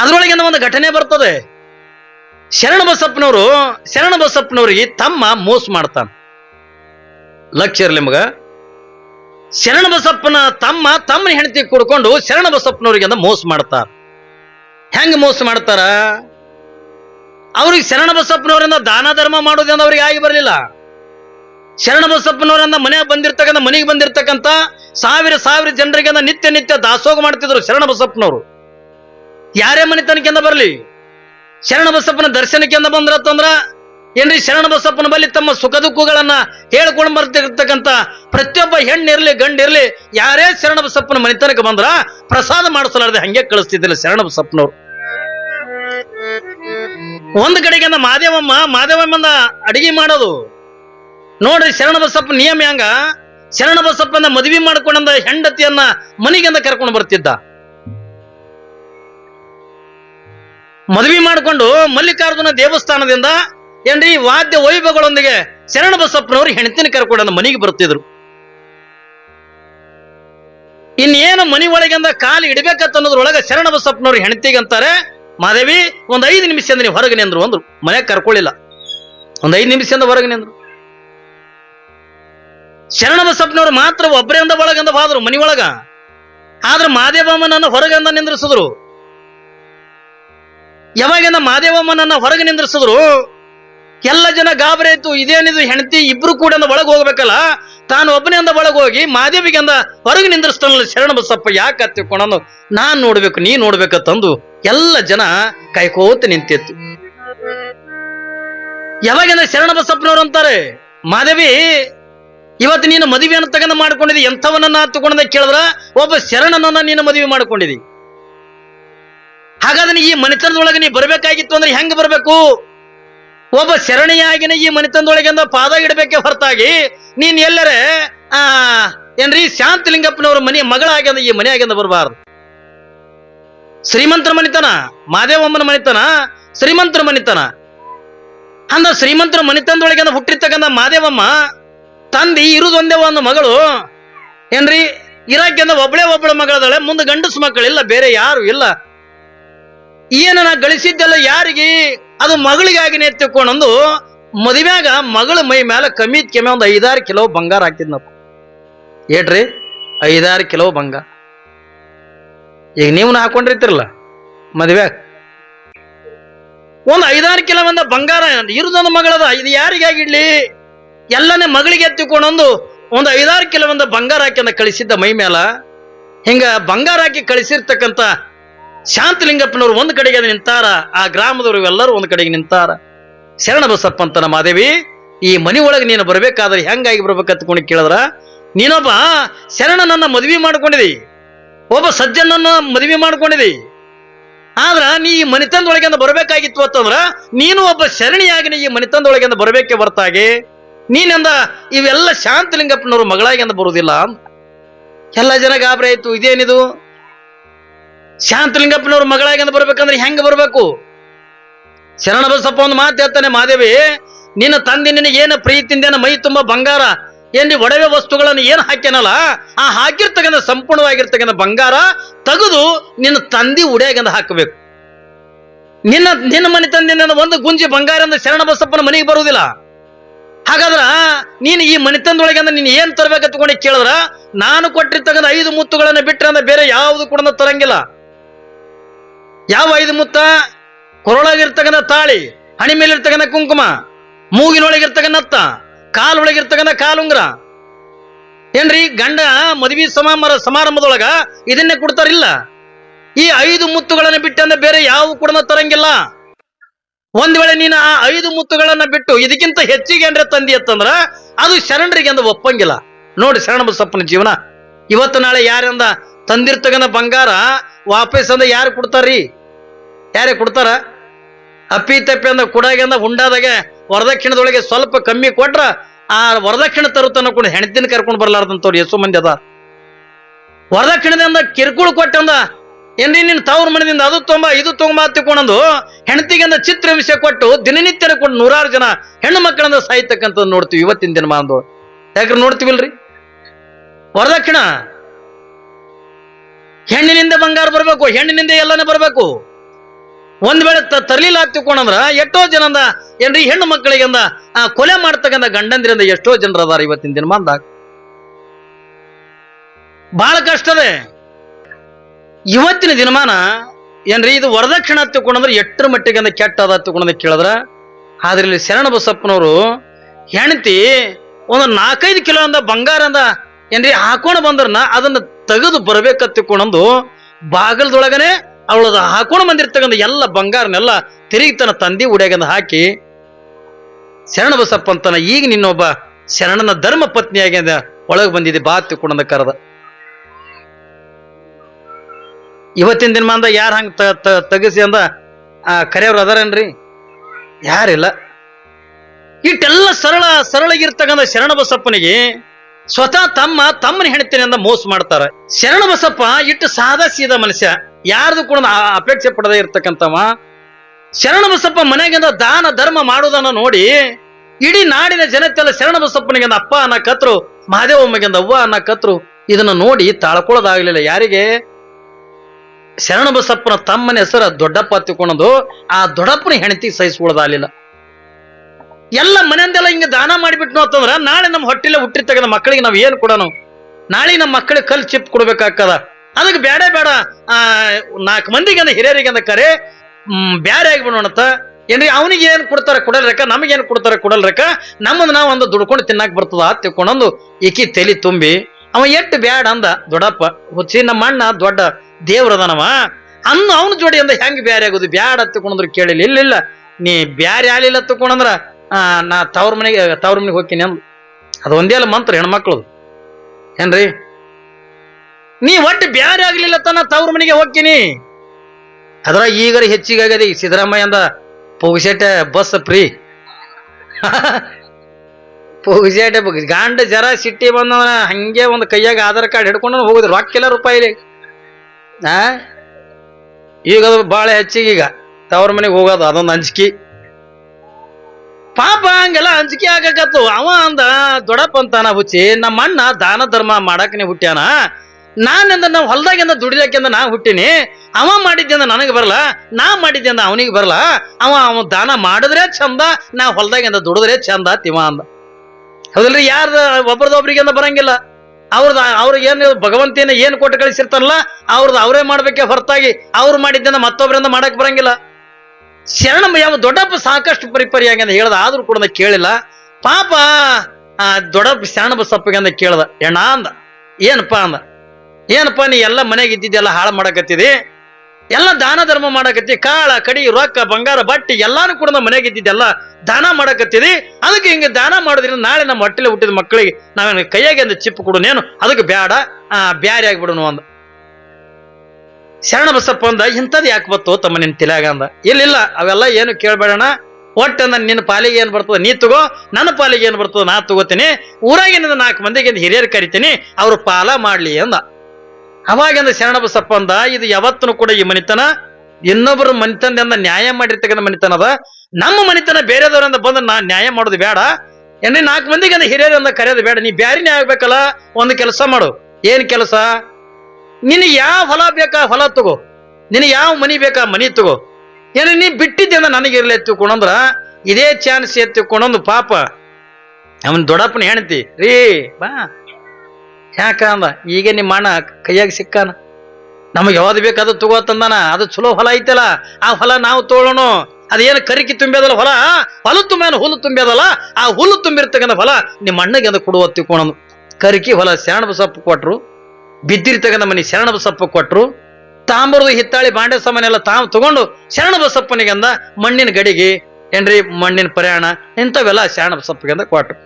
ಅದರೊಳಗಿಂದ ಒಂದು ಘಟನೆ ಬರ್ತದೆ. ಶರಣ ಬಸಪ್ಪನವರು, ಶರಣ ಬಸಪ್ಪನವರಿಗೆ ತಮ್ಮ ಮೋಸ ಮಾಡ್ತಾನ. ಲಕ್ಷ ಇರಲಿ ಮಗ. ಶರಣ ಬಸಪ್ಪನ ತಮ್ಮ ತಮ್ಮನ ಹೆಂಡತಿ ಕುಡ್ಕೊಂಡು ಶರಣ ಬಸಪ್ಪನವ್ರಿಗೆ ಮೋಸ ಮಾಡ್ತಾರ ಹೆಂಗ್ ಮೋಸ ಮಾಡ್ತಾರ? ಅವ್ರಿಗೆ ಶರಣ ಬಸಪ್ಪನವರಿಂದ ದಾನ ಧರ್ಮ ಮಾಡೋದ್ರಿಂದ ಅವ್ರಿಗೆ ಆಗಿ ಬರಲಿಲ್ಲ. ಶರಣ ಬಸಪ್ಪನವರಿಂದ ಮನೆ ಬಂದಿರ್ತಕ್ಕಂಥ, ಮನೆಗೆ ಬಂದಿರ್ತಕ್ಕಂಥ ಸಾವಿರ ಸಾವಿರ ಜನರಿಗೆ ನಿತ್ಯ ನಿತ್ಯ ದಾಸೋಗ ಮಾಡ್ತಿದ್ರು ಶರಣ ಬಸಪ್ಪನವರು. ಯಾರೇ ಮನೆತನಕ್ಕಿಂದ ಬರಲಿ, ಶರಣ ಬಸಪ್ಪನ ಬಂದ್ರ ತಂದ್ರ ಏನ್ರಿ ಶರಣ ಬಸಪ್ಪನ ಬಳಿ ತಮ್ಮ ಸುಖ ದುಃಖಗಳನ್ನ ಹೇಳ್ಕೊಂಡು ಬರ್ತಿರ್ತಕ್ಕಂಥ ಪ್ರತಿಯೊಬ್ಬ ಹೆಣ್ಣಿರ್ಲಿ, ಗಂಡಿರ್ಲಿ, ಯಾರೇ ಶರಣ ಬಸಪ್ಪನ ಮನೆತನಕ್ಕೆ ಬಂದ್ರ ಪ್ರಸಾದ ಮಾಡಿಸಲಾರದೆ ಹಂಗೆ ಕಳಿಸ್ತಿದ್ದಿಲ್ಲ ಶರಣ ಬಸಪ್ಪನವ್ರು. ಒಂದ್ ಕಡೆಗೆ ಮಾದೇವಮ್ಮ ಮಾದೇವಮ್ಮನ ಅಡಿಗೆ ಮಾಡೋದು. ನೋಡ್ರಿ ಶರಣ ಬಸಪ್ಪ ನಿಯಮ ಹೆಂಗ? ಶರಣ ಬಸಪ್ಪನ ಮದುವೆ ಮಾಡ್ಕೊಂಡಂದ ಹೆಂಡತಿಯನ್ನ ಮನೆಗೆಂದ ಕರ್ಕೊಂಡು ಬರ್ತಿದ್ದ? ಮದುವೆ ಮಾಡಿಕೊಂಡು ಮಲ್ಲಿಕಾರ್ಜುನ ದೇವಸ್ಥಾನದಿಂದ ಏನ್ರಿ ವಾದ್ಯ ವೈಭವಗಳೊಂದಿಗೆ ಶರಣ ಬಸಪ್ಪನವರು ಹೆಂಡತಿನ ಕರ್ಕೊಂಡು ಮನೆಗೆ ಬರ್ತಿದ್ರು ಇನ್ನೇನು ಮನಿ ಒಳಗಿಂದ ಕಾಲು ಇಡಬೇಕಂತ ಶರಣ ಬಸಪ್ಪನವ್ರು ಹೆಂಡತಿಗೆ ಅಂತಾರೆ, ಮಾದೇವಿ, ಒಂದ್ ಐದು ನಿಮಿಷ ನೀವು ಹೊರಗೆ ನಿಂದ್ರು, ಅಂದ್ರು. ಮನೆಗೆ ಕರ್ಕೊಳ್ಳಿಲ್ಲ ಒಂದ್ ಐದು ನಿಮಿಷದಿಂದ ಹೊರಗೆ ನಿಂದ್ರು. ಶರಣ ಬಸಪ್ಪನವ್ರು ಮಾತ್ರ ಒಬ್ಬರಿಂದ ಒಳಗಿಂದ ಬಾದ್ರು ಮನಿ ಒಳಗ. ಆದ್ರೆ ಮಾದೇವಮ್ಮನನ್ನು ಹೊರಗಂದ ನಿಂದ್ರಿಸಿದ್ರು. ಯಾವಾಗಿಂದ ಮಾದೇವಮ್ಮನನ್ನ ಹೊರಗೆ ನಿಂದ್ರಿಸಿದ್ರು ಎಲ್ಲ ಜನ ಗಾಬರಿ ಆಯ್ತು, ಇದೇನಿದು ಹೆಂಡತಿ, ಇಬ್ರು ಕೂಡ ಒಳಗೆ ಹೋಗ್ಬೇಕಲ್ಲ, ತಾನು ಒಬ್ಬನೇ ಅಂದ ಒಳಗೆ ಹೋಗಿ ಮಾದೇವಿಗೆ ಅಂದ ಹೊರಗೆ ನಿಂದ್ರಿಸ್ತಾನಲ್ಲ ಶರಣ ಬಸಪ್ಪ, ಯಾಕೆ ಹತ್ತಿಕೊಂಡು ನಾನ್ ನೋಡ್ಬೇಕು, ನೀ ನೋಡ್ಬೇಕಂತಂದು ಎಲ್ಲ ಜನ ಕೈಕೋತ ನಿಂತಿತ್ತು. ಯಾವಾಗಿಂದ ಶರಣ ಬಸಪ್ಪನವ್ರು ಅಂತಾರೆ, ಮಾದೇವಿ, ಇವತ್ತು ನೀನು ಮದುವೆಯನ್ನು ತಗಂದ ಮಾಡ್ಕೊಂಡಿದ್ದಿ ಎಂಥವನನ್ನ ತಗೊಂಡ ಕೇಳಿದ್ರ, ಒಬ್ಬ ಶರಣನನ್ನ ನೀನು ಮದುವೆ ಮಾಡ್ಕೊಂಡಿದಿ. ಹಾಗಾದ್ರೆ ಈ ಮನೆತನದೊಳಗೆ ನೀ ಬರಬೇಕಾಗಿತ್ತು ಅಂದ್ರೆ ಹೆಂಗ್ ಬರಬೇಕು? ಒಬ್ಬ ಶರಣಿಯಾಗಿನ ಈ ಮನೆತನದೊಳಗಿಂದ ಪಾದ ಇಡಬೇಕೆ ಹೊರತಾಗಿ ನೀನ್ ಎಲ್ಲರೇ, ಆ, ಏನ್ರಿ ಶಾಂತಲಿಂಗಪ್ಪನವ್ರ ಮನೆ ಮಗಳಾಗ್ಯಂದ ಈ ಮನೆಯಾಗಿಂದ ಬರಬಾರ್ದು. ಶ್ರೀಮಂತರ ಮನಿತನ ಮಾದೇವಮ್ಮನ ಮನಿತನ, ಶ್ರೀಮಂತರ ಮನಿತನ. ಅಂದ ಶ್ರೀಮಂತರ ಮನಿತನದೊಳಗಿಂದ ಹುಟ್ಟಿರ್ತಕ್ಕಂಥ ಮಾದೇವಮ್ಮ ತಂದಿ ಇರುದೊಂದೇ ಒಂದು ಮಗಳು. ಏನ್ರಿ, ಇರಾಕಿಂದ ಒಬ್ಬಳೇ ಒಬ್ಬಳ ಮಗಳದಾಳೆ, ಮುಂದೆ ಗಂಡಸು ಮಕ್ಕಳಿಲ್ಲ, ಬೇರೆ ಯಾರು ಇಲ್ಲ. ಏನು ನಾ ಗಳಿಸಿದ್ದೆಲ್ಲ ಯಾರಿಗೆ? ಅದು ಮಗಳಿಗಾಗಿ ಎತ್ತಿಕೊಂಡೊಂದು ಮದುವೆಯಾಗ ಮಗಳ ಮೈ ಮೇಲೆ ಕಮ್ಮಿ ಕೆಮ್ಮೆ ಒಂದು ಐದಾರು ಕಿಲೋ ಬಂಗಾರ ಹಾಕಿದ್ನಪ್ಪ ಏಟ್ರಿ ಐದಾರು ಕಿಲೋ ಬಂಗಾರ. ಈಗ ನೀವು ಹಾಕೊಂಡಿರ್ತಿರಲ್ಲ ಮದುವೆ ಒಂದು ಐದಾರು ಕಿಲೋ ಒಂದ ಬಂಗಾರ ಇರುದೊಂದು ಮಗಳದ, ಇದು ಯಾರಿಗಾಗಿಡ್ಲಿ ಎಲ್ಲನೇ ಮಗಳಿಗೆ ಎತ್ತಿಕೊಂಡೊಂದು ಒಂದು ಐದಾರು ಕಿಲೋ ಒಂದು ಬಂಗಾರ ಹಾಕಿ ಕಳಿಸಿದ್ದ ಮೈ ಮೇಲ ಹಿಂಗ ಬಂಗಾರ ಹಾಕಿ ಕಳಿಸಿರ್ತಕ್ಕಂಥ ಶಾಂತಲಿಂಗಪ್ಪನವರು ಒಂದು ಕಡೆಗೆ ನಿಂತಾರ, ಆ ಗ್ರಾಮದವರು ಎಲ್ಲರೂ ಒಂದು ಕಡೆಗೆ ನಿಂತಾರ. ಶರಣ ಬಸಪ್ಪಂತನ ಮಾದೇವಿ ಈ ಮನಿ ಒಳಗೆ ನೀನು ಬರಬೇಕಾದ್ರೆ ಹೆಂಗಾಗಿ ಬರ್ಬೇಕಂತಕೊಂಡು ಕೇಳಿದ್ರ, ನೀನೊಬ್ಬ ಶರಣನನ್ನ ಮದುವೆ ಮಾಡ್ಕೊಂಡಿದಿ, ಒಬ್ಬ ಸಜ್ಜನನ್ನ ಮದುವೆ ಮಾಡ್ಕೊಂಡಿದಿ. ಆದ್ರ ನೀ ಈ ಮನಿತನದೊಳಗಿಂದ ಬರಬೇಕಾಗಿತ್ತು ಅಂತಂದ್ರ, ನೀನು ಒಬ್ಬ ಶರಣಿಯಾಗಿ ಈ ಮನಿತನದೊಳಗಿಂದ ಬರಬೇಕೆ ಬರ್ತಾಗೆ ನೀನಂದ ಇವೆಲ್ಲ ಶಾಂತಲಿಂಗಪ್ಪನವ್ರ ಮಗಳಾಗಿಂದ ಬರುವುದಿಲ್ಲ ಅಂತ. ಎಲ್ಲ ಜನ ಗಾಬರಿ ಆಯ್ತು, ಇದೇನಿದು? ಶಾಂತಲಿಂಗಪ್ಪನವ್ರ ಮಗಳಾಗಿಂದ ಬರ್ಬೇಕಂದ್ರೆ ಹೆಂಗ ಬರ್ಬೇಕು? ಶರಣ ಬಸಪ್ಪ ಒಂದು ಮಾತು ಹೇಳ್ತಾನೆ, ಮಾದೇವಿ, ನಿನ್ನ ತಂದೆ ನಿನಗೆ ಏನು ಪ್ರೀತಿಯಿಂದ ಮೈ ತುಂಬ ಬಂಗಾರ ಏನ್ರಿ ಒಡವೆ ವಸ್ತುಗಳನ್ನು ಏನು ಹಾಕ್ಯಾನಲ್ಲ, ಆ ಹಾಕಿರ್ತಕ್ಕಂಥ ಸಂಪೂರ್ಣವಾಗಿರ್ತಕ್ಕಂಥ ಬಂಗಾರ ತೆಗೆದು ನಿನ್ನ ತಂದಿ ಉಡಿಯಾಗಂದ ಹಾಕಬೇಕು. ನಿನ್ನ ನಿನ್ನ ಮನೆ ತಂದಿನ ಒಂದು ಗುಂಜಿ ಬಂಗಾರ ಅಂದ್ರೆ ಶರಣ ಬಸಪ್ಪನ ಮನೆಗೆ ಬರುವುದಿಲ್ಲ. ಹಾಗಾದ್ರ ನೀನು ಈ ಮನೆತನದೊಳಗೆ ಅಂದ್ರೆ ನೀನು ಏನ್ ತರಬೇಕಂತ ಕೇಳಿದ್ರ, ನಾನು ಕೊಟ್ಟಿರ್ತಕ್ಕಂಥ ಐದು ಮುತ್ತುಗಳನ್ನ ಬಿಟ್ಟರೆ ಅಂದ್ರೆ ಬೇರೆ ಯಾವುದು ಕೂಡ ತರಂಗಿಲ್ಲ. ಯಾವ ಐದು ಮುತ್ತ? ಕೊರಳಾಗಿರ್ತಕ್ಕಂಥ ತಾಳಿ ಹಣಿ ಮೇಲಿರ್ತಕ್ಕಂಥ ಕುಂಕುಮ, ಮೂಗಿನೊಳಗಿರ್ತಕ್ಕಂಥ ಅತ್ತ ಕಾಲೊಳಗಿರ್ತಕ್ಕಂಥ ಕಾಲುಂಗ್ರ. ಏನ್ರಿ, ಗಂಡ ಮದುವೆ ಸಮಾರ ಸಮಾರಂಭದೊಳಗ ಇದನ್ನೇ ಕೊಡ್ತಾರಿಲ್ಲ. ಈ ಐದು ಮುತ್ತುಗಳನ್ನ ಬಿಟ್ಟಂದ್ರೆ ಬೇರೆ ಯಾವ ಕೂಡ ತರಂಗಿಲ್ಲ. ಒಂದ್ ವೇಳೆ ನೀನು ಆ ಐದು ಮುತ್ತುಗಳನ್ನ ಬಿಟ್ಟು ಇದಕ್ಕಿಂತ ಹೆಚ್ಚಿಗೆ ಅಂದ್ರೆ ತಂದಿ ಅಂತಂದ್ರ ಅದು ಶರಣರಿಗೆ ಅಂದ ಒಪ್ಪಂಗಿಲ್ಲ. ನೋಡಿ ಶರಣ ಬಸಪ್ಪನ ಜೀವನ. ಇವತ್ತು ನಾಳೆ ಯಾರಿಂದ ತಂದಿರ್ತಕ್ಕಂಥ ಬಂಗಾರ ವಾಪಸ್ ಅಂದ ಯಾರು ಕೊಡ್ತಾರ್ರಿ? ಯಾರೇ ಕೊಡ್ತಾರ? ಅಪ್ಪಿ ತಪ್ಪಿ ಅಂದ ಕುಡಾಗಿಂದ ಉಂಡಾದಾಗ ವರದಕ್ಷಿಣದೊಳಗೆ ಸ್ವಲ್ಪ ಕಮ್ಮಿ ಕೊಟ್ರ ಆ ವರದಕ್ಷಿಣೆ ತರುತ್ತನ್ನ ಕೂಡ ಹೆಣ್ತಿನ ಕರ್ಕೊಂಡು ಬರ್ಲಾರ್ದಂತವ್ರು ಎಷ್ಟು ಮಂದಿ ಅದ ವರದಕ್ಷಿಣದಿಂದ ಕಿರುಕುಳ ಕೊಟ್ಟಂದ ಏನ್ರಿ ನಿನ್ನ ತವ್ರ ಮನೆಯಿಂದ ಅದು ತೊಂಬ, ಇದು ತುಂಬ ತಿಕೊಂಡಂದು ಹೆಂಡತಿಗಿಂದ ಚಿತ್ರ ವಿಷಯ ಕೊಟ್ಟು ದಿನನಿತ್ಯನ ಕೊಟ್ಟು ನೂರಾರು ಜನ ಹೆಣ್ಣು ಮಕ್ಕಳಿಂದ ಸಾಯ್ತಕ್ಕಂಥದ್ದು ನೋಡ್ತೀವಿ ಇವತ್ತಿನ ದಿನ ಮಾಂದು ಯಾಕ್ರೆ ನೋಡ್ತೀವಿಲ್ರಿ? ವರದಕ್ಷಿಣ, ಹೆಣ್ಣಿನಿಂದ ಬಂಗಾರ ಬರಬೇಕು, ಹೆಣ್ಣಿನಿಂದ ಎಲ್ಲನೇ ಬರಬೇಕು. ಒಂದ್ ವೇಳೆ ತರ್ಲಿಲ್ಲ ಅಂತ ತಿಳ್ಕೊಂಡ್ರ ಎಷ್ಟೋ ಜನಂದ ಏನ್ರಿ ಹೆಣ್ಣು ಮಕ್ಕಳಿಗಂದ ಆ, ಕೊಲೆ ಮಾಡ್ತಕ್ಕಂಥ ಗಂಡಂದ್ರಿಂದ ಎಷ್ಟೋ ಜನರ ಅದಾರ ಇವತ್ತಿನ ದಿನಮಾನದಾಗ. ಬಹಳ ಕಷ್ಟದೆ ಇವತ್ತಿನ ದಿನಮಾನ ಏನ್ರಿ ಇದು ವರದಕ್ಷಿಣ ಅಂತ ತಿಳ್ಕೊಂಡ್ರೆ ಎಷ್ಟರ ಮಟ್ಟಿಗೆ ಅಂದ ಕೆಟ್ಟ ಅದ ತಿಳ್ಕೊಂಡ ಕೇಳಿದ್ರ. ಆದ್ರೆ ಇಲ್ಲಿ ಶರಣ ಬಸಪ್ಪನವರು ಹೆಂಡತಿ ಒಂದು ನಾಲ್ಕೈದು ಕಿಲೋ ಅಂದ ಬಂಗಾರ ಅಂದ ಏನ್ರಿ ಹಾಕೊಂಡು ಬಂದ್ರನ್ನ ಅದನ್ನ ತೆಗೆದು ಬರ್ಬೇಕಂತ ತಿಳ್ಕೊಂಡು ಬಾಗಲದೊಳಗನೆ ಅವಳದ ಹಾಕೊಂಡು ಬಂದಿರ್ತಕ್ಕಂಥ ಎಲ್ಲ ಬಂಗಾರನೆಲ್ಲ ತಿರುಗಿ ತನ್ನ ತಂದೆ ಉಡ್ಯಾಗಂದ ಹಾಕಿ ಶರಣ ಬಸಪ್ಪ ಅಂತನ ಈಗ ನಿನ್ನೊಬ್ಬ ಶರಣನ ಧರ್ಮ ಪತ್ನಿಯಾಗಿ ಒಳಗೆ ಬಂದಿದೆ ಬಾ ತಿಳ್ಕೊಂಡ ಕರೆದ. ಇವತ್ತಿನ ದಿನಮಾನದಾಗ ಯಾರು ಹಂಗ ತಗಸಿ ಅಂದ ಆ, ಕರೆಯವ್ರು ಅದಾರೇನ್ರಿ? ಯಾರಿಲ್ಲ. ಇಟ್ಟೆಲ್ಲ ಸರಳ ಸರಳಗಿರ್ತಕ್ಕಂಥ ಶರಣ ಬಸಪ್ಪನಿಗೆ ಸ್ವತಃ ತಮ್ಮ ತಮ್ಮನ ಹೆಣ್ತೀನಿ ಅಂತ ಮೋಸ ಮಾಡ್ತಾರ. ಶರಣ ಬಸಪ್ಪ ಇಟ್ಟು ಸಾದಾ ಸೀದಾ ಮನುಷ್ಯ. ಯಾರ್ದು ಕೂಡ ಅಪೇಕ್ಷೆ ಪಡದೇ ಇರ್ತಕ್ಕಂಥವ. ಶರಣ ಬಸಪ್ಪ ಮನೆಗಿಂದ ದಾನ, ಧರ್ಮ ಮಾಡೋದನ್ನ ನೋಡಿ ಇಡೀ ನಾಡಿನ ಜನತೆಲ್ಲ ಶರಣ ಬಸಪ್ಪನಿಗೆ ಅಪ್ಪ ಅನ್ನ ಕತ್ರು ಮಹಾದೇವಮ್ಮಗಿಂದ ಅವ್ವ ಅನ್ನ ಕತ್ರು ಇದನ್ನ ನೋಡಿ ತಾಳ್ಕೊಳ್ಳೋದಾಗ್ಲಿಲ್ಲ. ಯಾರಿಗೆ? ಶರಣ ಬಸಪ್ಪನ ತಮ್ಮನ ಹೆಸರ ದೊಡ್ಡಪ್ಪ ತಿಳ್ಕೊಳೋದು ಆ ದೊಡ್ಡಪ್ಪನ ಹೆಣತಿ ಸಹಿಸ್ಕೊಳ್ಳೋದಾಗಲಿಲ್ಲ. ಎಲ್ಲ ಮನೆಯಿಂದೆಲ್ಲ ಹಿಂಗೆ ದಾನ ಮಾಡಿಬಿಟ್ನು ಅಂತಂದ್ರೆ ನಾಳೆ ನಮ್ಮ ಹೊಟ್ಟಿಲೆ ಹುಟ್ಟಿರ್ತಕ್ಕಂಥ ಮಕ್ಕಳಿಗೆ ನಾವು ಏನು ಕೊಡೋನು ನಾಳೆ ನಮ್ಮ ಮಕ್ಕಳಿಗೆ ಕಲ್ ಚಿಪ್ ಕೊಡ್ಬೇಕಾಗ್ತದ? ಅದಕ್ಕೆ ಬೇಡ ಬೇಡ. ಆ, ನಾಲ್ಕು ಮಂದಿಗೆ ಅಂದ ಹಿರಿಯರಿಗೆ ಅಂದ ಕರೆ, ಹ್ಮ್, ಬ್ಯಾರೆ ಆಗಿಬಿಡೋಣತ್ತ ಏನ್ರಿ, ಅವನಿಗೆ ಏನು ಕೊಡ್ತಾರೆ ಕೊಡಲ್ರಕ್ಕ ನಮಗೇನು ಕೊಡ್ತಾರೆ ಕೊಡಲ್ರಕ್ಕ ನಮ್ಮದು ನಾವು ಒಂದು ದುಡ್ಕೊಂಡು ತಿನ್ನಕ್ ಬರ್ತದ ತಿಳ್ಕೊಂಡೊಂದು ಈಕಿ ತಲಿ ತುಂಬಿ, ಅವ ಎಟ್ಟು ಬ್ಯಾಡ ಅಂದ, ದೊಡ್ಡಪ್ಪ, ಹುಚ್ಚಿ, ನಮ್ಮ ಅಣ್ಣ ದೊಡ್ಡ ದೇವ್ರದನವ ಅನ್ನು ಅವನ ಜೋಡಿ ಅಂದ, ಹೆಂಗ್ ಬ್ಯಾರೆ ಆಗೋದು? ಬ್ಯಾಡ ಅಂತ ತಿಳ್ಕೊಂಡ್ರು ಕೇಳಿಲ್ಲ. ಇಲ್ಲ ನೀ ಬ್ಯಾರೆ ಆಲಿಲ್ಲ ತಿಳ್ಕೊಂಡ್ರ ಆ ನಾ ತವ್ರ ಮನೆಗೆ ತವ್ರ ಮನೆಗೆ ಹೋಗ್ತೀನಿ ಅಂದ್. ಅದು ಒಂದೇ ಅಲ್ಲ ಮಂತ್ರ ಹೆಣ್ಮಕ್ಳು ಏನ್ರಿ? ನೀ ಒಟ್ಟು ಬ್ಯಾರೆ ಆಗ್ಲಿಲ್ಲ ತನ ತವ್ರ ಮನೆಗೆ ಹೋಗ್ತೀನಿ. ಅದ್ರ ಈಗರ ಹೆಚ್ಚಿಗೆ ಆಗದೆ ಈ ಸಿದ್ದರಾಮಯ್ಯ ಅಂದ, ಪುಗ್ಸೆಟ ಬಸ್ ಫ್ರೀ. ಪುಗ್ಸೆಟ ಗಾಂಡ ಜರ ಸಿಟ್ಟಿ ಬಂದವನ, ಹಂಗೆ ಒಂದು ಕೈಯಾಗ ಆಧಾರ್ ಕಾರ್ಡ್ ಹಿಡ್ಕೊಂಡು ಹೋಗುದು ರೊಕ್ಕಿಲ್ಲ ರೂಪಾಯಿ ಆ? ಈಗ ಅದು ಭಾಳ ಹೆಚ್ಚಿಗೆ ಈಗ ತವ್ರ ಮನೆಗೆ ಹೋಗೋದು ಅದೊಂದು ಅಂಜಿಕೆ. ಪಾಪ ಹಂಗೆಲ್ಲ ಅಂಜಿಕೆ ಆಗಕತ್ತು. ಅವ ಅಂದ ದೊಡಪ್ಪ ಅಂತಾನ ಹುಚ್ಚಿ, ನಮ್ಮ ಅಣ್ಣ ದಾನ ಧರ್ಮ ಮಾಡಾಕನೆ ಹುಟ್ಟ್ಯಾನ ನಾನಿಂದ ನಾವು ಹೊಲ್ದಾಗಿಂದ ದುಡಿಲಕ್ಕಿಂದ ನಾ ಹುಟ್ಟಿನಿ? ಅವ ಮಾಡಿದ್ದಿಂದ ನನಗೆ ಬರಲ್ಲ, ನಾ ಮಾಡಿದ್ದಿಂದ ಅವನಿಗೆ ಬರಲ್ಲ. ಅವ ಅವ ದಾನ ಮಾಡಿದ್ರೆ ಚಂದ, ನಾ ಹೊಲ್ದಾಗಿಂದ ದುಡಿದ್ರೆ ಚಂದ ತಿವ ಅಂದ. ಹೌದಲ್ರಿ, ಯಾರ ಒಬ್ರದೊಬ್ರಿಗೆ ಅಂದ ಬರಂಗಿಲ್ಲ. ಅವ್ರದ್ದು ಅವ್ರಿಗೆ ಏನು ಭಗವಂತನ ಏನು ಕೊಟ್ಟು ಕಳಿಸಿರ್ತಾನಲ್ಲ ಅವ್ರದ್ದು ಅವರೇ ಮಾಡ್ಬೇಕೆ ಹೊರತಾಗಿ, ಅವ್ರು ಮಾಡಿದ್ದಿಂದ ಮತ್ತೊಬ್ಬರಿಂದ ಮಾಡಕ್ ಬರಂಗಿಲ್ಲ. ಶರಣ ಯಾವ ದೊಡ್ಡಪ್ಪ ಸಾಕಷ್ಟು ಪರಿಪರಿಯಾಗಿ ಅಂತ ಹೇಳ್ದ ಆದ್ರೂ ಕೂಡ ನಾ ಕೇಳಿಲ್ಲ ಪಾಪ ಆ ದೊಡ್ಡಪ್ಪ ಶರಣ ಬಸಪ್ಪಗೆ ಅಂತ ಕೇಳ್ದ ಎಣ್ಣ ಅಂದ ಏನಪ್ಪ ಅಂದ ಏನಪ್ಪ ನೀ ಎಲ್ಲ ಮನೆಗೆ ಇದ್ದಿದ್ದೆಲ್ಲ ಹಾಳು ಮಾಡಕತ್ತಿದಿ ಎಲ್ಲ ದಾನ ಧರ್ಮ ಮಾಡಕತ್ತಿ ಕಾಳ ಕಡಿ ರೊಕ್ಕ ಬಂಗಾರ ಬಟ್ಟಿ ಎಲ್ಲಾನು ಕೂಡ ನಮ್ಮ ಮನೆಗೆ ಇದ್ದಿದ್ದೆಲ್ಲ ದಾನ ಮಾಡಕತ್ತಿದಿ ಅದಕ್ಕೆ ಹಿಂಗೆ ದಾನ ಮಾಡೋದ್ರಿಂದ ನಾಳೆ ನಮ್ಮ ಹೊಟ್ಟೆಲಿ ಹುಟ್ಟಿದ ಮಕ್ಕಳಿಗೆ ನಾವೇನು ಕೈಯಾಗೆ ಒಂದು ಚಿಪ್ಪು ಕೊಡೋನೇನು ಅದಕ್ಕೆ ಬ್ಯಾಡ ಆ ಬ್ಯಾರೆ ಆಗ್ಬಿಡೋನು ಅಂದ ಶರಣ ಬಸಪ್ಪ ಅಂದ ಇಂಥದ್ದು ಯಾಕೆ ಬತ್ತು ತಮ್ಮ ನಿನ್ ತಿಲಾಗ ಅಂದ. ಇಲ್ಲಿಲ್ಲ ಅವೆಲ್ಲ ಏನು ಕೇಳಬೇಡಣ ಒಟ್ಟು ಅಂದ ನಿನ್ನ ಪಾಲಿಗೆ ಏನು ಬರ್ತದೆ? ನೀ ತಗೋ, ನನ್ನ ಪಾಲಿಗೆ ಏನು ಬರ್ತದ? ನಾ ತಗೋತೀನಿ. ಊರಾಗಿನಿಂದ ನಾಲ್ಕು ಮಂದಿಗೆ ಹಿರಿಯರು ಕರಿತೀನಿ, ಅವ್ರು ಪಾಲ ಮಾಡ್ಲಿ ಅಂದ. ಅವಾಗಿಂದ ಶರಣ ಬಸಪ್ಪ ಅಂದ, ಇದು ಯಾವತ್ತೂ ಕೂಡ ಈ ಮನಿತನ ಇನ್ನೊಬ್ಬರು ಮನಿತನದಿಂದ ನ್ಯಾಯ ಮಾಡಿರ್ತಕ್ಕಂಥ ಮನಿತನದ ನಮ್ಮ ಮನಿತನ ಬೇರೆದವರಿಂದ ಬಂದು ನಾ ನ್ಯಾಯ ಮಾಡೋದು ಬೇಡ. ಏನ್ರಿ ನಾಲ್ಕು ಮಂದಿಗೆ ಅಂದ ಹಿರಿಯರಿಂದ ಕರೆಯೋದು ಬೇಡ. ನೀ ಬ್ಯಾರಿನೇ ಆಗ್ಬೇಕಲ್ಲ, ಒಂದು ಕೆಲಸ ಮಾಡು. ಏನ್ ಕೆಲಸ? ನಿನಗೆ ಯಾವ ಹೊಲ ಬೇಕಾ ಹೊಲ ತಗೋ. ನಿನಗೆ ಯಾವ ಮನಿ ಬೇಕಾ ಮನಿ ತಗೋ. ಏನ ನೀ ಬಿಟ್ಟಿದ್ದೇನ ನನಗಿರ್ಲಿ ಎತ್ತಿಕೊಂಡ್ರ ಇದೇ ಚಾನ್ಸ್ ಎತ್ತಿಕೊಂಡೊಂದು ಪಾಪ. ಅವನ್ ದೊಡ್ಡಪ್ಪನ ಹೆಣ್ತಿ ರೀ, ಬಾ. ಯಾಕ ಅಂದ, ಈಗ ನಿಮ್ಮ ಅಣ್ಣ ಕೈಯಾಗ ಸಿಕ್ಕಾನ. ನಮಗೆ ಯಾವ್ದು ಬೇಕು ಅದು ತಗೋತಂದಾನ ಅದು ಚಲೋ ಹೊಲ ಐತಲ್ಲ, ಆ ಹೊಲ ನಾವು ತೋಳೋಣ ಅದೇನು ಕರಿಕಿ ತುಂಬ್ಯದಲ್ಲ ಹೊಲ? ಹೊಲ ತುಂಬ್ಯಾನ, ಹುಲ್ಲು ತುಂಬ್ಯದಲ್ಲ, ಆ ಹುಲ್ಲು ತುಂಬಿರ್ತಕ್ಕಂಥ ಹೊಲ ನಿಮ್ಮ ಅಣ್ಣಗೆ ಅದು ಕೊಡುವ ತಿಕ್ಕೋಣ ಕರಿಕಿ ಹೊಲ ಸ್ಯಾಣ ಸೊಪ್ಪು ಕೊಟ್ರು. ಬಿದ್ದಿರ್ತಕ್ಕಂಥ ನಮ್ಮನೆ ಶರಣ ಬಸಪ್ಪ ಕೊಟ್ರು. ತಾಮ್ರದ ಹಿತ್ತಾಳಿ ಬಾಂಡೆ ಸಾಮಾನೆಲ್ಲ ತಾವು ತಗೊಂಡು ಶರಣ ಬಸಪ್ಪನಿಗೆ ಮಣ್ಣಿನ ಗಡಿಗೆ, ಏನ್ರಿ ಮಣ್ಣಿನ ಪ್ರಯಾಣ, ಇಂಥವೆಲ್ಲ ಶರಣ ಬಸಪ್ಪಗೆ ಅಂದ ಕೊಟ್ರು.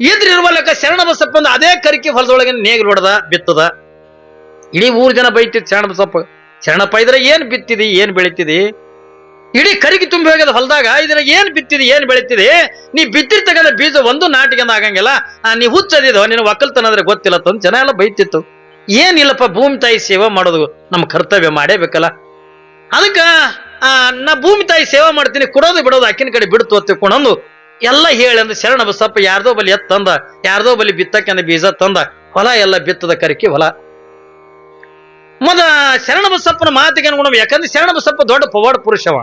ಇದ್ರ ಲೆಕ್ಕ ಶರಣ ಬಸಪ್ಪ ಅಂದ, ಅದೇ ಕರಿಕೆ ಹೊಲದೊಳಗೆ ನೇಗಿಲು ಹೊಡೆದ, ಬಿತ್ತದ. ಇಡೀ ಊರ್ ಜನ ಬೈತಿದ್ ಶರಣ ಬಸಪ್ಪ ಶರಣಪ್ಪ ಇದ್ರೆ ಏನ್ ಬಿತ್ತಿದಿ, ಏನ್ ಬೆಳಿತಿದಿ? ಇಡೀ ಕರಿಗೆ ತುಂಬಿ ಹೋಗ್ಯದ ಹೊಲದಾಗ, ಇದ್ರ ಏನ್ ಬಿತ್ತಿದಿ, ಏನ್ ಬೆಳಿತಿದಿ? ನೀ ಬಿತ್ತಿರ್ತಕ್ಕಂಥ ಬೀಜ ಒಂದು ನಾಟಿಗೆ ಆಗಂಗಿಲ್ಲ. ನೀ ಹುಚ್ಚದಿದೋ ನಿನ್ನ ಒಕ್ಕಲ್ತನ ಅಂದ್ರೆ ಗೊತ್ತಿಲ್ಲ ತಂದ್ ಜನ ಎಲ್ಲ ಬೈತಿತ್ತು. ಏನಿಲ್ಲಪ್ಪ, ಭೂಮಿ ತಾಯಿ ಸೇವೆ ಮಾಡೋದು ನಮ್ಮ ಕರ್ತವ್ಯ ಮಾಡೇಬೇಕಲ್ಲ ಅದಕ್ಕ ನಾ ಭೂಮಿ ತಾಯಿ ಸೇವೆ ಮಾಡ್ತೀನಿ, ಕೊಡೋದು ಬಿಡೋದು ಆಕಿನ ಕಡೆ ಬಿಡ್ತು ತಿಳ್ಕೊಂಡಂದು ಎಲ್ಲ ಹೇಳಿ ಅಂದ್ರೆ ಶರಣ ಬಸಪ್ಪ ಯಾರ್ದೋ ಬಲಿ ಎತ್ ತಂದ, ಯಾರ್ದೋ ಬಲಿ ಬಿತ್ತಕ್ಕೆ ಬೀಜ ತಂದ, ಹೊಲ ಎಲ್ಲ ಬಿತ್ತದ ಕರಿಕೆ ಹೊಲ. ಮೊದ ಶರಣ ಬಸಪ್ಪನ ಮಾತಿಗೆ ಅನುಗುಣ ಯಾಕಂದ್ರೆ ಶರಣ ಬಸಪ್ಪ ದೊಡ್ಡ ಪವಾಡ ಪುರುಷವ.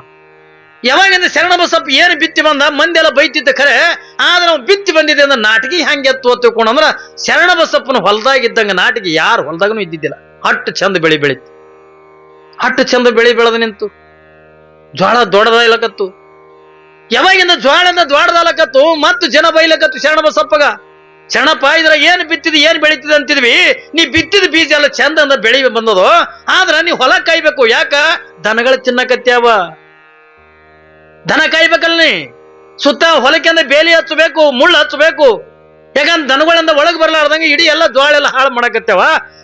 ಯಾವಾಗಿಂದ ಶರಣಬಸಪ್ಪ ಏನು ಬಿತ್ತಿ ಬಂದ ಮಂದಿ ಎಲ್ಲ ಬೈತಿದ್ದ ಖರೆ ಆದ್ರೆ ನಾವು ಬಿತ್ತಿ ಬಂದಿದೆ ಅಂದ್ರೆ ನಾಟಕಿ ಹಂಗೆ ಎತ್ತು ಶರಣ ಶರಣಬಸಪ್ಪನ ಹೊಲದಾಗಿದ್ದಂಗ ನಾಟಕಿ ಯಾರು ಹೊಲದಾಗನು ಇದ್ದಿದ್ದಿಲ್ಲ. ಅಟ್ಟು ಚಂದ ಬೆಳಿ ಬೆಳಿತು. ಅಟ್ಟು ಚಂದ ಬೆಳಿ ಬೆಳೆದ ನಿಂತು. ಜ್ವಾಳ ದೊಡ್ಡದ ಇಲ್ಲಕತ್ತು ಯಾವಾಗಿಂದ ಜ್ವಾಳದ ದೊಡ್ಡದಲಕತ್ತು ಮತ್ತು ಜನ ಬೈಲಕತ್ತು ಶರಣಬಸಪ್ಪಗ ಶರಣಪ್ಪ, ಇದ್ರ ಏನು ಬಿತ್ತಿದ್, ಏನು ಬೆಳಿತದ ಅಂತಿದ್ವಿ. ನೀ ಬಿತ್ತಿದ ಬೀಜ ಎಲ್ಲ ಚಂದ ಬೆಳಿ ಬಂದದೋ, ಆದ್ರ ನೀ ಹೊಲ ಕಾಯ್ಬೇಕು. ಯಾಕ? ದನಗಳು ತಿನ್ನಕತ್ಯಾವ. ದನ ಕಾಯ್ಬೇಕಲ್ ನೀ ಸುತ್ತ ಹೊಲಕ್ಕೆಂದ ಬೇಲಿ ಹಚ್ಚಬೇಕು, ಮುಳ್ಳು ಹಚ್ಚಬೇಕು. ಯಾಕಂದ್ರೆ ದನಗಳಿಂದ ಒಳಗೆ ಬರ್ಲಾರ್ದಂಗೆ ಇಡೀ ಎಲ್ಲ ಜ್ವಾಳ ಎಲ್ಲ ಹಾಳು ಮಾಡಕತ್ತೇವ.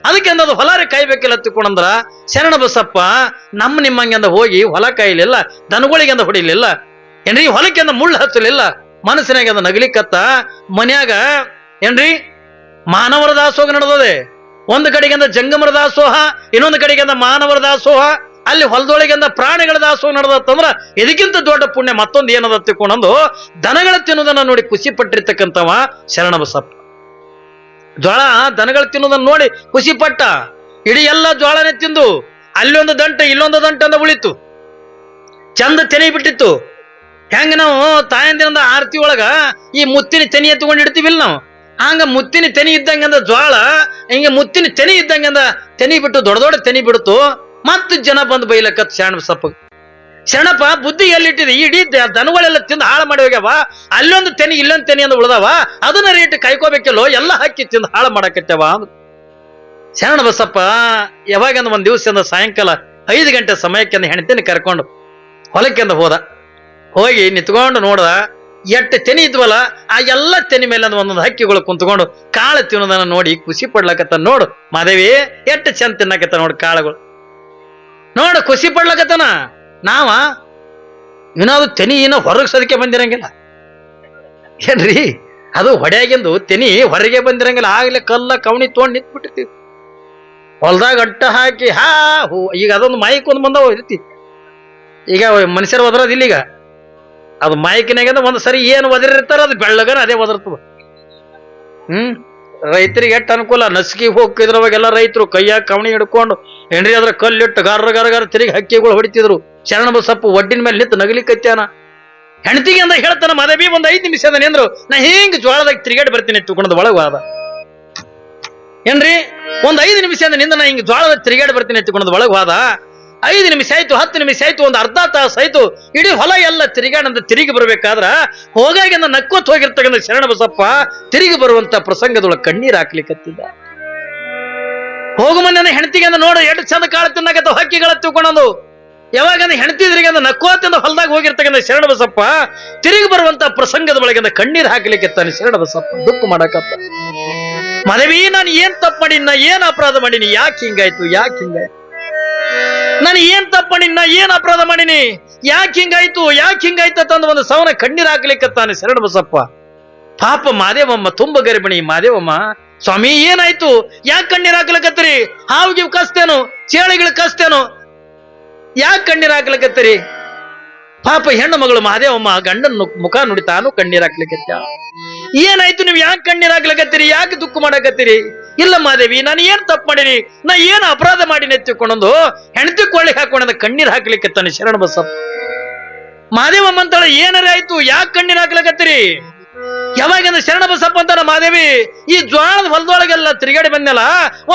ಅದಕ್ಕೆ ಅದು ಹೊಲಾರಿ ಕಾಯ್ಬೇಕಿಲ್ಲ ತಿಳ್ಕೊಂಡಂದ್ರ ಶರಣ ಬಸಪ್ಪ ನಮ್ಮ ನಿಮ್ಮಂಗೆಂದ ಹೋಗಿ ಹೊಲ ಕಾಯ್ಲಿಲ್ಲ ದನಗಳಿಗೆಂದ ಹೊಡಿಲಿಲ್ಲ. ಏನ್ರಿ ಹೊಲಕ್ಕೆಂದ ಮುಳ್ಳು ಹಚ್ಚಲಿಲ್ಲ. ಮನಸ್ಸಿನಾಗ ಅದ ನಗಲಿಕ್ಕತ್ತ ಮನ್ಯಾಗ ಏನ್ರಿ, ಮಾನವರ ದಾಸೋಹ ನಡೆದದೆ. ಒಂದು ಕಡೆಗಿಂದ ಜಂಗಮರ ದಾಸೋಹ, ಇನ್ನೊಂದು ಕಡೆಗಿಂದ ಮಾನವರ ದಾಸೋಹ. ಅಲ್ಲಿ ಹೊಲದೊಳಗಿಂದ ಪ್ರಾಣಿಗಳ ದಾಸೋಹ ನಡೆದತ್ತಂದ್ರ ಇದಕ್ಕಿಂತ ದೊಡ್ಡ ಪುಣ್ಯ ಮತ್ತೊಂದು ಏನದ ತಿಳ್ಕೊಂಡಂದು, ದನಗಳ ತಿನ್ನುದನ್ನ ನೋಡಿ ಖುಷಿ ಪಟ್ಟಿರ್ತಕ್ಕಂಥವ ಶರಣ ಬಸಪ್ಪ ಜ್ವಾಳ, ದನಗಳು ತಿನ್ನೋದನ್ನ ನೋಡಿ ಖುಷಿ ಪಟ್ಟ. ಇಡೀ ಎಲ್ಲ ಜ್ವಾಳನೇ ತಿಂದು ಅಲ್ಲೊಂದು ದಂಟ, ಇಲ್ಲೊಂದು ದಂಟ ಅಂತ ಉಳಿತು. ಚಂದ ತೆನೆ ಬಿಟ್ಟಿತ್ತು. ಹೆಂಗ ನಾವು ತಾಯಂದಿನದ ಆರತಿ ಒಳಗ ಈ ಮುತ್ತಿನ ತೆನಿ ಎತ್ಕೊಂಡು ಇಡ್ತೀವಿಲ್ಲ ನಾವು. ಹಂಗ ಮುತ್ತಿನ ತೆನಿ ಇದ್ದಂಗಂದ ಜ್ವಾಳ, ಹಿಂಗೆ ಮುತ್ತಿನ ತೆನಿ ಇದ್ದಂಗಂದ ತೆನಿ ಬಿಟ್ಟು ದೊಡ್ಡ ದೊಡ್ಡ ತೆನಿ ಬಿಡ್ತು. ಮತ್ತು ಜನ ಬಂದು ಬೈಲಕತ್ ಶರಣ ಸಪ್ಪ. ಶರಣಪ್ಪ, ಬುದ್ಧಿ ಎಲ್ಲಿಟ್ಟಿದೆ? ಇಡೀ ದನಗಳೆಲ್ಲ ತಿಂದು ಹಾಳು ಮಾಡಿ ಹೋಗ್ಯಾವ. ಅಲ್ಲೊಂದು ತೆನಿ, ಇಲ್ಲೊಂದು ತೆನಿ ಅಂತ ಉಳ್ದಾವ. ಅದನ್ನ ರೇಟ್ ಕಾಯ್ಕೋಬೇಕಲ್ಲೋ? ಎಲ್ಲ ಹಾಕಿ ತಿಂದು ಹಾಳು ಮಾಡಕತ್ತೇವ ಶರಣ ಬಸಪ್ಪ, ಯಾವಾಗಂದ ಒಂದ್ ದಿವಸದಿಂದ ಸಾಯಂಕಾಲ ಐದು ಗಂಟೆ ಸಮಯಕ್ಕೆಂದ ಹೆಣ್ತಿನ ಕರ್ಕೊಂಡು ಹೊಲಕ್ಕೆಂದ ಹೋದ. ಹೋಗಿ ನಿಂತ್ಕೊಂಡು ನೋಡ್ದ ಎಟ್ಟು ತೆನಿ ಇದ್ವಲ್ಲ, ಆ ಎಲ್ಲ ತೆನಿ ಮೇಲೆ ಒಂದೊಂದು ಹಕ್ಕಿಗಳು ಕುಂತ್ಕೊಂಡು ಕಾಳು ತಿನ್ನೋದನ್ನ ನೋಡಿ ಖುಷಿ ಪಡ್ಲಕತ್ತ ನೋಡು. ಮಾದೇವಿ ಎಷ್ಟು ಚಂದ ತಿನ್ನಕತ್ತ ನೋಡು ಕಾಳುಗಳು. ನೋಡು ಖುಷಿ ಪಡ್ಲಕತ್ತನ. ನಾವ ಇನ್ನಾದ್ರು ತೆನಿ ಏನೋ ಹೊರಗೆ ಸದಕ್ಕೆ ಬಂದಿರಂಗಿಲ್ಲ. ಏನ್ರಿ? ಅದು ಹೊಡೆಯಾಗಿಂದು ತೆನಿ ಹೊರಗೆ ಬಂದಿರಂಗಿಲ್ಲ. ಆಗ್ಲೇ ಕಲ್ಲ ಕವಣಿ ತೊಗೊಂಡು ನಿಂತ್ಬಿಟ್ಟಿರ್ತೀವಿ. ಹೊಲ್ದಾಗ ಅಟ್ಟ ಹಾಕಿ, ಹಾ, ಹೂ, ಈಗ ಅದೊಂದು ಮೈಕ್ ಒಂದು ಬಂದವ ಇರ್ತಿ. ಈಗ ಮನುಷ್ಯರು ಒದರೋದಿಲ್ಲ ಈಗ ಅದು ಮೈಕಿನಾಗ ಒಂದು ಸರಿ ಏನು ಒದರಿರ್ತಾರ ಅದು ಬೆಳ್ಳಗನ ಅದೇ ಒದರ್ತದ. ಹ್ಮ್? ರೈತರಿಗೆ ಎಷ್ಟು ಅನುಕೂಲ? ನಸ್ಕಿ ಹೋಗಿದ್ರವಾಗೆಲ್ಲ ರೈತರು ಕೈಯಾಗ ಕವಣಿ ಹಿಡ್ಕೊಂಡು ಹೆಣ್ರಿ ಅದ್ರ ಕಲ್ಲಿಟ್ಟು ಗಾರ ಗರ ತಿರುಗಿ ಹಕ್ಕಿಗಳು ಹೊಡಿತಿದ್ರು. ಶರಣ ಬಸಪ್ಪು ಒಡ್ಡಿನ ಮೇಲೆ ನಿಂತು ನಗಲಿಕತ್ಯಾನ ಹೆಣ್ತಿಗೆ ಅಂದ ಹೇಳ್ತಾನ ಮದಬಿ ಒಂದು ಐದು ನಿಮಿಷ ಅದ ನಿಂದ್ರು ನಾ ಹಿಂಗ್ ಜ್ವಾಳದಾಗ ತಿರುಗಾಡಿ ಬರ್ತೀನಿ ತಿಳ್ಕೊಂಡ್ ಒಳಗ್ ವಾದ ಏನ್ರಿ? ಒಂದು ಐದು ನಿಮಿಷ ಅಂದ ನಿಂದ ನಾ ಹಿಂಗ್ ಜ್ವಾಳದಾಗ ತಿರುಗಾಡಿ ಬರ್ತೀನಿ ಎತ್ಕೊಂಡ್ ಒಳಗ್ ಹೋದ. ಐದು ನಿಮಿಷ ಆಯ್ತು, ಹತ್ತು ನಿಮಿಷ ಆಯ್ತು, ಒಂದು ಅರ್ಧ ತಾಸು ಆಯ್ತು, ಇಡೀ ಹೊಲ ಎಲ್ಲ ತಿರುಗಾಡಂತ ತಿರುಗಿ ಬರ್ಬೇಕಾದ್ರ ಹೋಗಾಗಿಂದ ನಕ್ಕೋತ್ ಹೋಗಿರ್ತಕ್ಕಂಥ ಶರಣ ಬಸಪ್ಪ ತಿರುಗಿ ಬರುವಂತ ಪ್ರಸಂಗದೊಳಗೆ ಕಣ್ಣೀರ್ ಹಾಕ್ಲಿಕ್ಕತ್ತಿದ್ದ ಹೋಗು ಮನೆ ಹೆಣ್ತಿಗೆ ಅಂದ ನೋಡು ಎಷ್ಟು ಚಂದ ಕಾಳು ತಿನ್ನಕತ್ತ ಹಕ್ಕಿಗಳ ತಿಳ್ಕೊಳೋದು ಯಾವಾಗ ಹೆಣ್ತಿದ್ರಿಗೆ ಅಂದ ನಕ್ಕೋತಿಂದ ಹೊಲದಾಗ ಹೋಗಿರ್ತಕ್ಕಂಥ ಶರಣ ಬಸಪ್ಪ ತಿರುಗಿ ಬರುವಂತ ಪ್ರಸಂಗದ ಒಳಗಿಂದ ಕಣ್ಣೀರ್ ಹಾಕ್ಲಿಕ್ಕೆ ಶರಣ ಬಸಪ್ಪ, ದುಃಖ ಮಾಡಕತ್ತ. ಮನವಿ ನಾನು ಏನ್ ತಪ್ಪು ನಾ ಏನ್ ಅಪರಾಧ ಮಾಡೀನಿ, ಯಾಕೆ ಹಿಂಗಾಯ್ತು ಯಾಕೆ ಹಿಂಗಾಯ್ತು? ನಾನು ಏನ್ ತಪ್ಪ ನಿನ್ನ ಏನ್ ಅಪರಾಧ ಮಾಡಿನಿ? ಯಾಕೆ ಹಿಂಗಾಯ್ತು? ಯಾಕೆ ಹಿಂಗಾಯ್ತು ಅಂತ ಒಂದು ಸವನ ಕಣ್ಣೀರ್ ಹಾಕ್ಲಿಕ್ಕತ್ತಾನೆ ಶರಣ ಬಸಪ್ಪ. ಪಾಪ ಮಾದೇವಮ್ಮ, ತುಂಬ ಗರ್ಭಿಣಿ ಮಾದೇವಮ್ಮ. ಸ್ವಾಮಿ, ಏನಾಯ್ತು? ಯಾಕೆ ಕಣ್ಣೀರ್ ಹಾವು ಹಾವಿಗೆ ಕಸ್ತೇನು? ಚೇಳಿಗಳು ಕಸ್ತೇನು? ಯಾಕೆ ಕಣ್ಣೀರ್ ಹಾಕ್ಲಕತ್ತರಿ? ಪಾಪ ಹೆಣ್ಣು ಮಗಳು ಮಾದೇವಮ್ಮ ಗಂಡನ ಮುಖ ನುಡಿತಾನು ಕಣ್ಣೀರ್ ಹಾಕ್ಲಿಕ್ಕೆ ಏನಾಯ್ತು ನೀವು ಯಾಕೆ ಕಣ್ಣೀರ್ ಹಾಕ್ಲಕತ್ತೀರಿ? ಯಾಕೆ ದುಃಖ ಮಾಡಕತ್ತೀರಿ? ಇಲ್ಲ ಮಾದೇವಿ, ನಾನು ಏನ್ ತಪ್ಪು ಮಾಡೀನಿ? ನಾ ಏನ್ ಅಪರಾಧ ಮಾಡೀನಿ ಎತ್ತಿಕೊಂಡೊಂದು ಹೆಂಡತಿ ಕೊಳ್ಳಿ ಹಾಕೊಂಡ ಕಣ್ಣೀರ್ ಹಾಕ್ಲಿಕ್ಕತ್ತಾನೆ ಶರಣ ಬಸಪ್ಪ. ಮಾದೇವಮ್ಮ ಅಂತಾಳ ಏನಾರ ಆಯ್ತು? ಯಾಕೆ ಕಣ್ಣೀರ್ ಹಾಕ್ಲಕತ್ತೀರಿ? ಯಾವಾಗಿಂದ ಶರಣ ಬಸಪ್ಪ ಅಂತಾನ ಮಾದೇವಿ? ಈ ಜ್ವಾಳದ ಹೊಲದೊಳಗೆಲ್ಲ ತಿರುಗಾಡಿ ಬಂದಲ್ಲ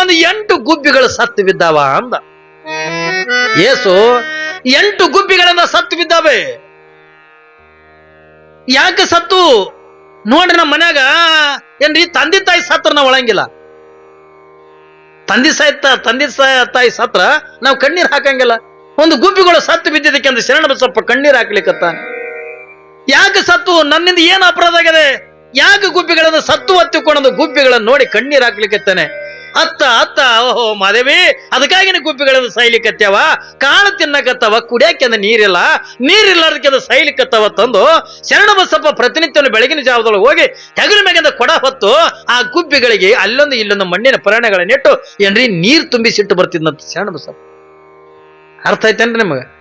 ಒಂದು ಎಂಟು ಗುಬ್ಬಿಗಳು ಸತ್ತು ಬಿದ್ದಾವ ಅಂದ. ಏಸು, ಎಂಟು ಗುಬ್ಬಿಗಳನ್ನ ಸತ್ತು ಬಿದ್ದಾವೆ. ಯಾಕೆ ಸತ್ತು? ನೋಡ್ರಿ ನಮ್ಮ ಮನ್ಯಾಗ, ಏನ್ರಿ ತಂದೆ ತಾಯಿ ಸತ್ರ ನಾವು ಒಳಂಗಿಲ್ಲ. ತಂದೆ ಸಾಯ್ತ ತಂದೆ ತಾಯಿ ಸತ್ರ ನಾವು ಕಣ್ಣೀರ್ ಹಾಕಂಗಿಲ್ಲ. ಒಂದು ಗುಬ್ಬಿಗಳು ಸತ್ತು ಬಿದ್ದಿದ್ದಕ್ಕೆ ಅಂದ್ರೆ ಶರಣ ಬಸಪ್ಪ ಕಣ್ಣೀರ್ ಹಾಕ್ಲಿಕ್ಕತ್ತ ಯಾಕೆ ಸತ್ತು, ನನ್ನಿಂದ ಏನು ಅಪರಾಧ ಆಗಿದೆ? ಯಾಕೆ ಗುಬ್ಬಿಗಳನ್ನು ಸತ್ತು ಹತ್ತಿಕೊಂಡೊಂದು ಗುಬ್ಬಿಗಳನ್ನು ನೋಡಿ ಕಣ್ಣೀರ್ ಹಾಕ್ಲಿಕ್ಕತ್ತಾನೆ ಅತ್ತ ಅತ್ತ, ಓಹೋ ಮಾದೇವಿ ಅದಕ್ಕಾಗಿನ ಗುಬ್ಬಿಗಳನ್ನು ಸೈಲಿಕತ್ತವ? ಕಾಳು ತಿನ್ನಕತ್ತವ, ಕುಡಿಯಕ್ಕೆ ನೀರಿಲ್ಲ. ನೀರಿಲ್ಲಾರ್ದಕ್ಕೆ ಸೈಲಿಕತ್ತವ ತಂದು ಶರಣ ಬಸಪ್ಪ ಪ್ರತಿನಿತ್ಯವನ್ನು ಬೆಳಗಿನ ಜಾವದೊಳಗೆ ಹೋಗಿ ಹೆಗಲ ಮೇಗಿಂದ ಕೊಡ ಹೊತ್ತು ಆ ಗುಬ್ಬಿಗಳಿಗೆ ಅಲ್ಲೊಂದು ಇಲ್ಲೊಂದು ಮಣ್ಣಿನ ಪರಾಣಗಳನ್ನಿಟ್ಟು ಏನ್ರಿ ನೀರು ತುಂಬಿಸಿಟ್ಟು ಬರ್ತಿದ್ನಂತ ಶರಣ ಬಸಪ್ಪ. ಅರ್ಥ ಆಯ್ತೇನ್ರಿ ನಿಮಗೆ?